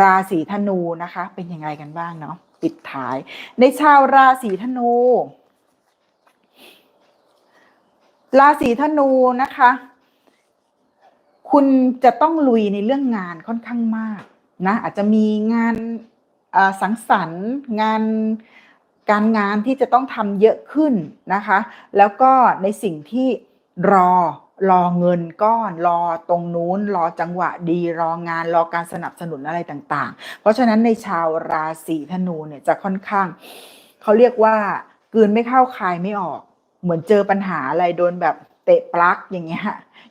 ราศีธนูนะคะ เป็นยังไงกันบ้างเนาะปิดท้าย ในชาวราศีธนู ราศีธนูนะคะ คุณจะต้องลุยในเรื่องงานค่อนข้างมากนะอาจจะมีงานสังสรรค์งานการงานที่จะต้องทำเยอะขึ้นนะคะ แล้วก็ในสิ่งที่รอ รอเงินก้อนรอตรงนู้น รอจังหวะดี รองานรอการสนับสนุนอะไรต่าง ๆ เพราะฉะนั้นในชาวราศีธนูเนี่ยจะค่อนข้างเขาเรียกว่ากืนไม่เข้าคายไม่ออก เหมือนเจอปัญหาอะไรโดนแบบเตะปลั๊กอย่างเงี้ย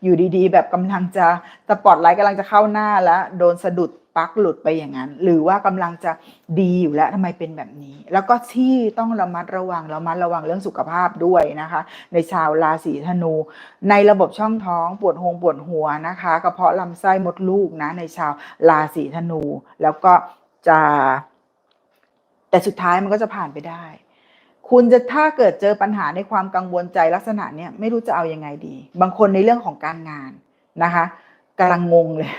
อยู่ดีๆ แบบกำลังจะสปอตไลท์กำลังจะเข้าหน้าแล้ว โดนสะดุด ปลั๊กหลุดไปอย่างนั้น หรือว่ากำลังจะดีอยู่แล้วทำไมเป็นแบบนี้ แล้วก็ที่ต้องระมัดระวังระมัดระวังเรื่องสุขภาพด้วยนะคะ ในชาวราศีธนู ในระบบช่องท้องปวดหงปวดหัวนะคะกระเพาะลำไส้มดลูกนะในชาวราศีธนู แล้วก็จะแต่สุดท้ายมันก็จะผ่านไปได้ คุณจะถ้าเกิดเจอปัญหาในความกังวลใจลักษณะเนี้ยไม่รู้จะเอายังไงดี บางคนในเรื่องของการงานนะคะกำลังงงเลย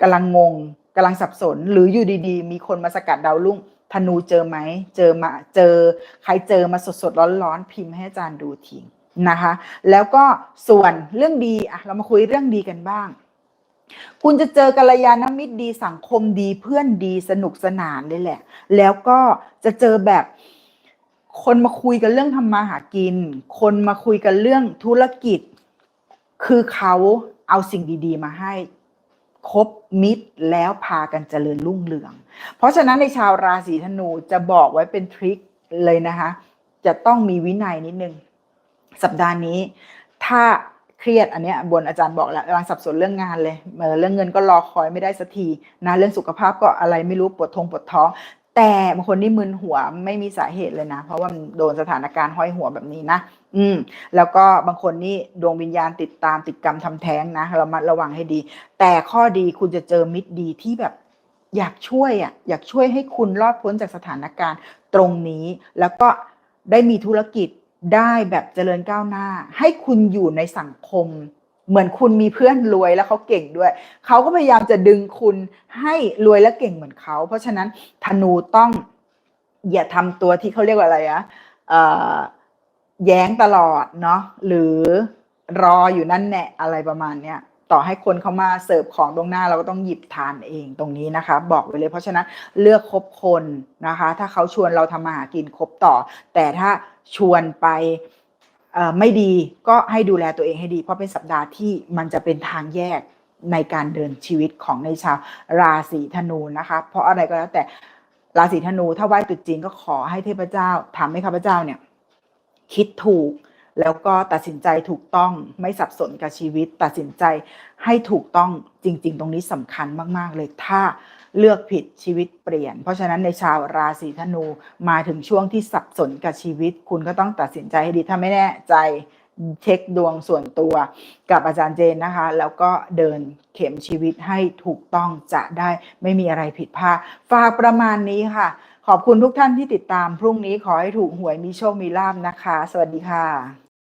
กำลังงง กำลังสับสน หรืออยู่ดีๆ มีคนมาสกัดดาวรุ่งธนูเจอไหมเจอมาเจอใครเจอมาสดๆร้อนๆพิมพ์ให้อาจารย์ดูทีนะคะ แล้วก็ส่วนเรื่องดีอะเรามาคุยเรื่องดีกันบ้าง คุณจะเจอกัลยาณมิตรดีสังคมดีเพื่อนดีสนุกสนานเลยแหละ แล้วก็จะเจอแบบคนมาคุยกันเรื่องทำมาหากิน คนมาคุยกันเรื่องธุรกิจ คือเขาเอาสิ่งดี ๆ มาให้ คบมิตรแล้วพากันเจริญรุ่งเรือง เพราะฉะนั้นในชาวราศีธนูจะบอกไว้เป็นทริคเลยนะคะ จะต้องมีวินัยนิดนึง สัปดาห์นี้ ถ้าเครียดอันเนี้ยบนอาจารย์บอกแล้วกำลังสับสนเรื่องงานเลยเรื่องเงินก็รอคอยไม่ได้สักทีนะเรื่องสุขภาพก็อะไรไม่รู้ปวดทงปวดท้อง แต่บางคนนี่มึนหัวไม่มีสาเหตุเลยนะ เพราะว่ามันโดนสถานการณ์ห้อยหัวแบบนี้นะอืม แล้วก็บางคนนี่ดวงวิญญาณติดตามติดกรรมทำแท้งนะเรามาระวังให้ดี แต่ข้อดีคุณจะเจอมิตรดีที่แบบอยากช่วยอะอยากช่วยให้คุณรอดพ้นจากสถานการณ์ตรงนี้ แล้วก็ได้มีธุรกิจได้แบบเจริญก้าวหน้า ให้คุณอยู่ในสังคม เหมือนคุณมีเพื่อนรวยแล้วเขาเก่งด้วย เขาก็พยายามจะดึงคุณให้รวยและเก่งเหมือนเขา เพราะฉะนั้นธนูต้องอย่าทำตัวที่เขาเรียกว่าอะไรอะแย้งตลอดเนาะหรือรออยู่นั่นแหละอะไรประมาณเนี้ยต่อให้คนเขามาเสิร์ฟของตรงหน้าเราก็ต้องหยิบทานเองตรงนี้นะคะ บอกไว้เลย เพราะฉะนั้นเลือกคบคนนะคะ ถ้าเขาชวนเราทำมาหากินคบต่อ แต่ถ้าชวนไป ไม่ดีก็ให้ดูแลตัวเองให้ดี เพราะเป็นสัปดาห์ที่มันจะเป็นทางแยกในการเดินชีวิตของในชาวราศีธนูนะคะ เพราะอะไรก็แล้วแต่ราศีธนูถ้าไหว้ตุจีนก็ขอให้เทพเจ้าทำให้ข้าพเจ้าเนี่ย คิดถูก แล้วก็ตัดสินใจถูกต้องไม่สับสนกับชีวิต ตัดสินใจให้ถูกต้องจริง ๆ ตรงนี้สำคัญมาก ๆ เลยถ้าเลือกผิดชีวิตเปลี่ยน เพราะฉะนั้นในชาวราศีธนูมาถึงช่วงที่สับสนกับชีวิต คุณก็ต้องตัดสินใจให้ดี ถ้าไม่แน่ใจเช็คดวงส่วนตัวกับอาจารย์เจนนะคะ แล้วก็เดินเข็มชีวิตให้ถูกต้องจะได้ไม่มีอะไรผิดพลาดฝากประมาณนี้ค่ะ ขอบคุณทุกท่านที่ติดตามพรุ่งนี้ขอให้ถูกหวยมีโชคมีลาบนะคะ สวัสดีค่ะ